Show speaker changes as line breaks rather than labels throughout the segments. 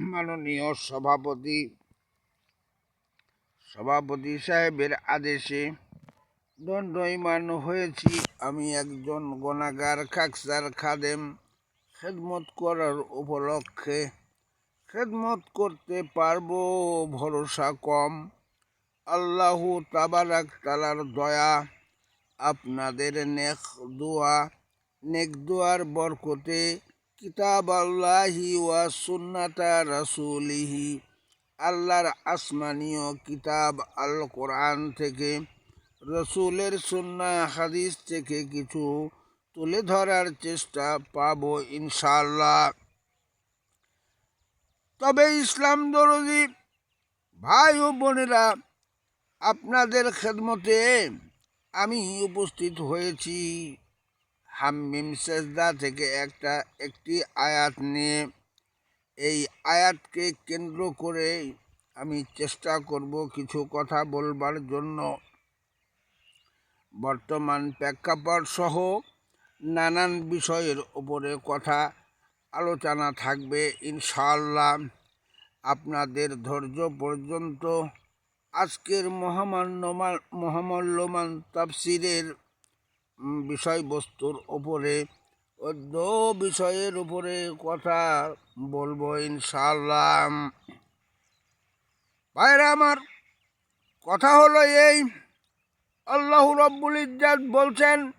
মাননীয় সভাপতি সভাপতি সাহেবের আদেশে দণ্ডয়মান হয়েছি। আমি একজন গণাগার খাকসার খাদেম। খেদমত করার উপলক্ষে খেদমত করতে পারব, ভরসা কম। আল্লাহ তাবারাক তালার দয়া, আপনাদের নেক দোয়া, নেক দোয়ার বরকতে কিতাব আল্লাহি ওয়া সুন্নাতা রাসূলিহি। আল্লাহর আসমানীয় কিতাব আল কোরআন থেকে, রসুলের সুন্না হাদিস থেকে কিছু তুলে ধরার চেষ্টা পাব ইনশাল্লাহ তবে ইসলাম দরদি ভাই ও বোনেরা, আপনাদের খেদমতে আমি উপস্থিত হয়েছি। হাম্মিম সেজদা থেকে একটা, একটি আয়াত নিয়ে এই আয়াতকে কেন্দ্র করে আমি চেষ্টা করব কিছু কথা বলবার জন্য। বর্তমান প্রেক্ষাপট সহ নানান বিষয়ের উপরে কথা আলোচনা থাকবে, ইনশাআল্লাহ। আপনাদের ধৈর্য পর্যন্ত আজকের মহামান্যমান মহামূল্যমান তাফসিরের বিষয়বস্তুর উপরে অদ্য বিষয়ের উপরে কথা বলব ইনশাআল্লাহ। ভাইরা আমার, কথা হলো এই, আল্লাহ রব্বুল ইজ্জাত বলছেন,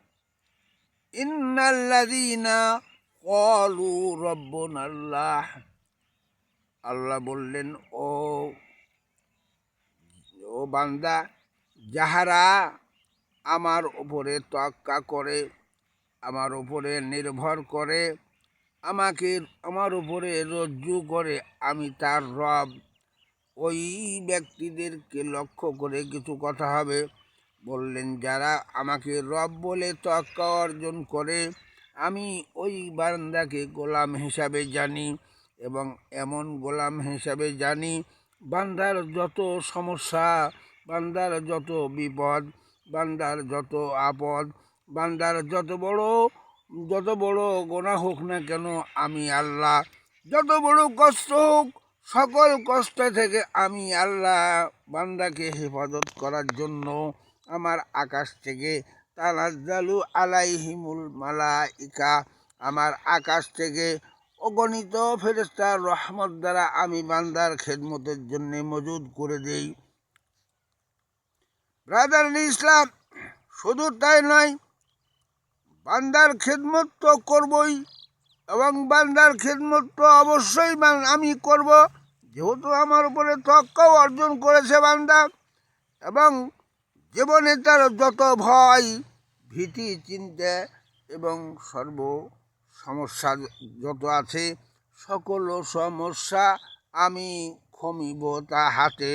ইন্নাল্লাযীনা ক্বালু রাব্বুনাল্লাহ। আল্লাহ বললেন, ও ও বান্দা, যাহারা আমার উপরে তক্কা করে, আমার উপরে নির্ভর করে, আমাকে আমার উপরে রজ্জু করে। আমি তার রব। ওই ব্যক্তিদেরকে লক্ষ্য করে কিছু কথা হবে। বললেন, যারা আমাকে রব বলে তক্কা অর্জন করে, আমি ওই বারান্দাকে গোলাম হিসাবে জানি এবং এমন গোলাম হিসাবে জানি, বান্দার যত সমস্যা, বান্দার যত বিপদ বান্দার যত আপদ, বান্দার যত বড় যত বড় গোনা হোক না কেন, আমি আল্লাহ। যত বড় কষ্ট হোক, সকল কষ্ট থেকে আমি আল্লাহ বান্দাকে হেফাজত করার জন্য আমার আকাশ থেকে তানাজ্জালু আলাইহিমুল মালাইকা, আমার আকাশ থেকে অগণিত ফেরেস্তার রহমত দ্বারা আমি বান্দার খেদমতের জন্যে মজুদ করে দেই। ব্রাদার ইসলাম, শুধু তাই নয়, বান্দার খেদমত তো করবই এবং বান্দার খেদমত তো অবশ্যই আমি করব। যেহেতু আমার উপরে তক্কাও অর্জন করেছে বান্দা এবং জীবনে তার যত ভয়, ভীতি, চিন্তা এবং সর্ব সমস্যা যত আছে, সকল সমস্যা আমি ক্ষমিব তা হাতে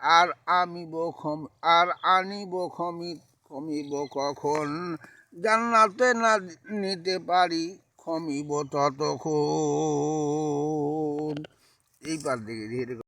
আর আমি বখম আর আনিব বখমি খমিব কখন? জান্নাতে না নিতে পারি, খমিব ততক্ষণ। এই পার দিকে